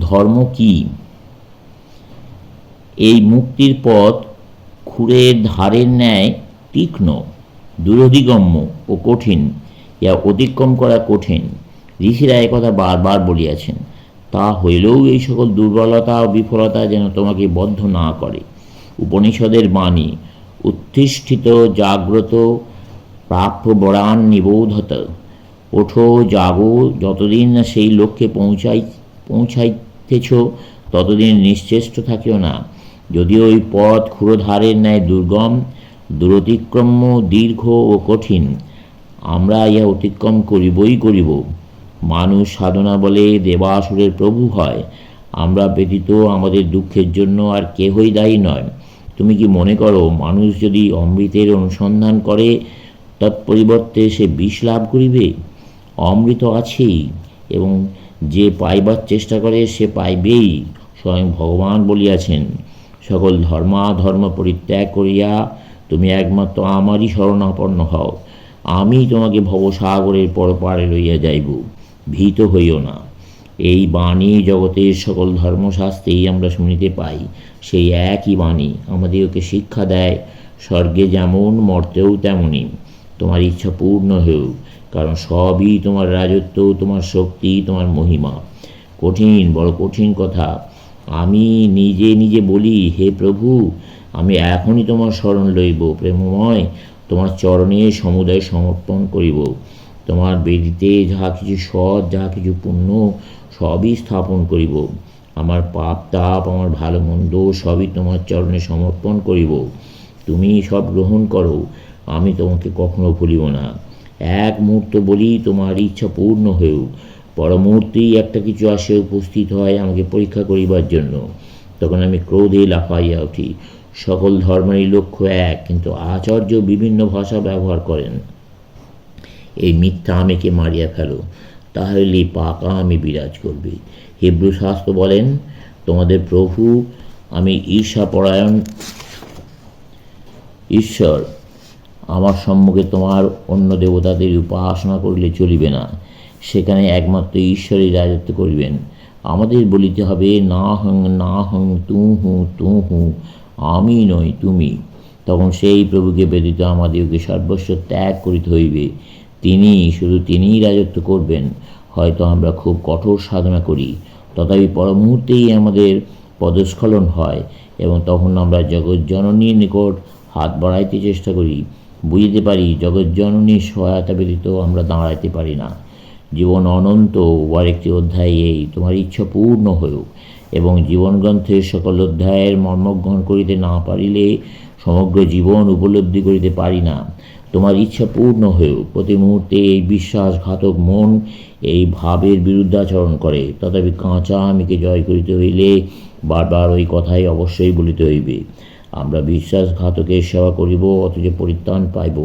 ধর্ম কি? এই মুক্তির পথ খুঁড়ের ধারের ন্যায় তীক্ষ্ণ, দূরধিগম্য ও কঠিন ইয়া অতিক্রম করা কঠিন। ঋষিরা একথা বারবার বলিয়াছেন, তা হইলেও এই সকল দুর্বলতা ও বিফলতা যেন তোমাকে বদ্ধ না করে। উপনিষদের বাণী উত্তিষ্ঠিত জাগ্রত, প্রাপ্য বরান নিবোধত। ওঠো, জাগো, যতদিন না সেই লক্ষ্যে পৌঁছাই পৌঁছাইতেছ ততদিন নিশ্চেষ্ট থাকিও না। যদিও ওই পথ ক্ষুরধারের ন্যায় দুর্গম, দূরতিক্রম্য, দীর্ঘ ও কঠিন, আমরা ইহা অতিক্রম করিবই করিব। মানুষ সাধনা বলে দেবাসুরের প্রভু হয়। আমরা ব্যতীত আমাদের দুঃখের জন্য আর কেহই দায়ী নয়। তুমি কি মনে করো, মানুষ যদি অমৃতের অনুসন্ধান করে, তৎপরিবর্তে সে বিষ লাভ করিবে? অমৃত আছেই এবং যে পাইবার চেষ্টা করে, সে পাইবেই, স্বয়ং ভগবান বলিয়াছেন। সকল ধর্মাধর্ম পরিত্যাগ করিয়া তুমি একমাত্র আমারই শরণাপন্ন হও। আমি তোমাকে ভবসাগরের পরপারে লইয়া যাইব। ভীত হইও না। এই বাণী জগতের সকল ধর্মশাস্ত্রেই আমরা শুনিতে পাই। সেই একই বাণী আমাদেরকে শিক্ষা দেয়। স্বর্গে যেমন মর্তেও তেমনই। তোমার ইচ্ছা পূর্ণ হোক, কারণ সবই তোমার রাজত্ব, তোমার শক্তি, তোমার মহিমা। কঠিন, বড় কঠিন কথা। আমি নিজে নিজে বলি, হে প্রভু, আমি এখনই তোমার স্মরণ লইব, প্রেমময় তোমার চরণে সমুদায় সমর্পণ করিব। তোমার বেদিতে যাহা কিছু সৎ, যাহা কিছু পুণ্য, সবই স্থাপন করিব। আমার পাপ, তাপ, আমার ভালো মন্দ সবই তোমার চরণে সমর্পণ করিব। তুমি সব গ্রহণ করো আমি তোমাকে কখনো ভুলিব না। এক মুহূর্ত বলি তোমার ইচ্ছা পূর্ণ হয়েও পরমূর্তেই একটা কিছু আসে উপস্থিত হয় আমাকে পরীক্ষা করিবার জন্য। তখন আমি ক্রোধে লাফাইয়া উঠি। সকল ধর্মেরই লক্ষ্য এক, কিন্তু আচার্য বিভিন্ন ভাষা ব্যবহার করেন। এই মিথ্যা আমিকে মারিয়া ফেলো, তাহলে পাকা আমি বিরাজ করবে। হিব্রু শাস্ত্র বলেন, তোমাদের প্রভু, আমি ঈর্ষাপরায়ণ ঈশ্বর। আমার সম্মুখে তোমার অন্য দেবতাদের উপাসনা করিলে চলিবে না। সেখানে একমাত্র ঈশ্বরই রাজত্ব করিবেন। আমাদের বলিতে হবে না হং না হং তু হু তু হু আমি নই, তুমি। তখন সেই প্রভুকে ব্যতীত আমাদেরকে সর্বস্ব ত্যাগ করিতে হইবে। তিনি শুধু তিনিই রাজত্ব করবেন। হয়তো আমরা খুব কঠোর সাধনা করি। তথাপি পরমুহূর্তেই আমাদের পদস্খলন হয় এবং তখন আমরা জগৎজননীর নিকট হাত বাড়াইতে চেষ্টা করি। বুঝতে পারি জগৎজননীর সহায়তা ব্যতীত আমরা দাঁড়াইতে পারি না। জীবন অনন্ত, উহার একটি অধ্যায় এই, তোমার ইচ্ছা পূর্ণ হউক এবং জীবনগ্রন্থের সকল অধ্যায়ের মর্মগ্রহণ করিতে না পারিলে সমগ্র জীবন উপলব্ধি করিতে পারি না। তোমার ইচ্ছা পূর্ণ হয়েও প্রতি মুহূর্তে এই বিশ্বাসঘাতক মন এই ভাবের বিরুদ্ধাচরণ করে, তথাপি কাঁচা আমিকে জয় করিতে হইলে বারবার ওই কথাই অবশ্যই বলিতে হইবে। আমরা বিশ্বাসঘাতকের সেবা করিব, অথচ পরিত্রাণ পাইব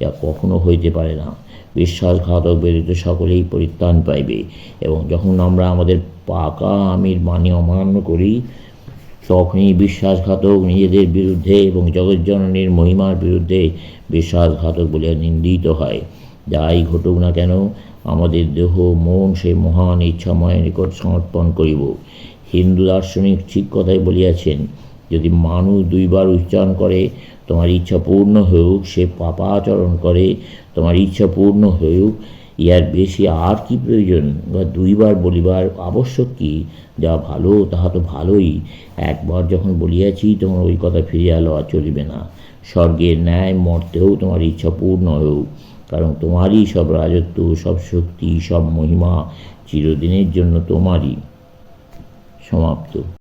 ইয়া কখনো হইতে পারে না। বিশ্বাসঘাতক ব্যতীত সকলেই পরিত্রাণ পাইবে, এবং যখন আমরা আমাদের পাকা আমির বাণী অমান্য করি, তখনই বিশ্বাসঘাতক নিজেদের বিরুদ্ধে এবং জগৎজননীর মহিমার বিরুদ্ধে বিশ্বাসঘাতক বলিয়া নিন্দিত হয়। যাই ঘটুক না কেন, আমাদের দেহ, মন সেই মহান ইচ্ছাময়ের নিকট সমর্পণ করিব। হিন্দু দার্শনিক ঠিক কথাই বলিয়াছেন যদি মানুষ দুইবার উচ্চারণ করে, তোমার ইচ্ছা পূর্ণ হোক সে পাপাচরণ করে, তোমার ইচ্ছা পূর্ণ হোক ইহার বেশি আর কি প্রয়োজন? বা দুইবার বলিবার আবশ্যক কি? যা ভালো, তাহা তো ভালোই। একবার যখন বলিয়াছি, তোমার ওই কথা ফিরিয়া লওয়া চলিবে না। স্বর্গের ন্যায় মর্তেও তোমার ইচ্ছা পূর্ণ হোক কারণ তোমারই সব রাজত্ব, সব শক্তি, সব মহিমা চিরদিনের জন্য তোমারই। সমাপ্ত।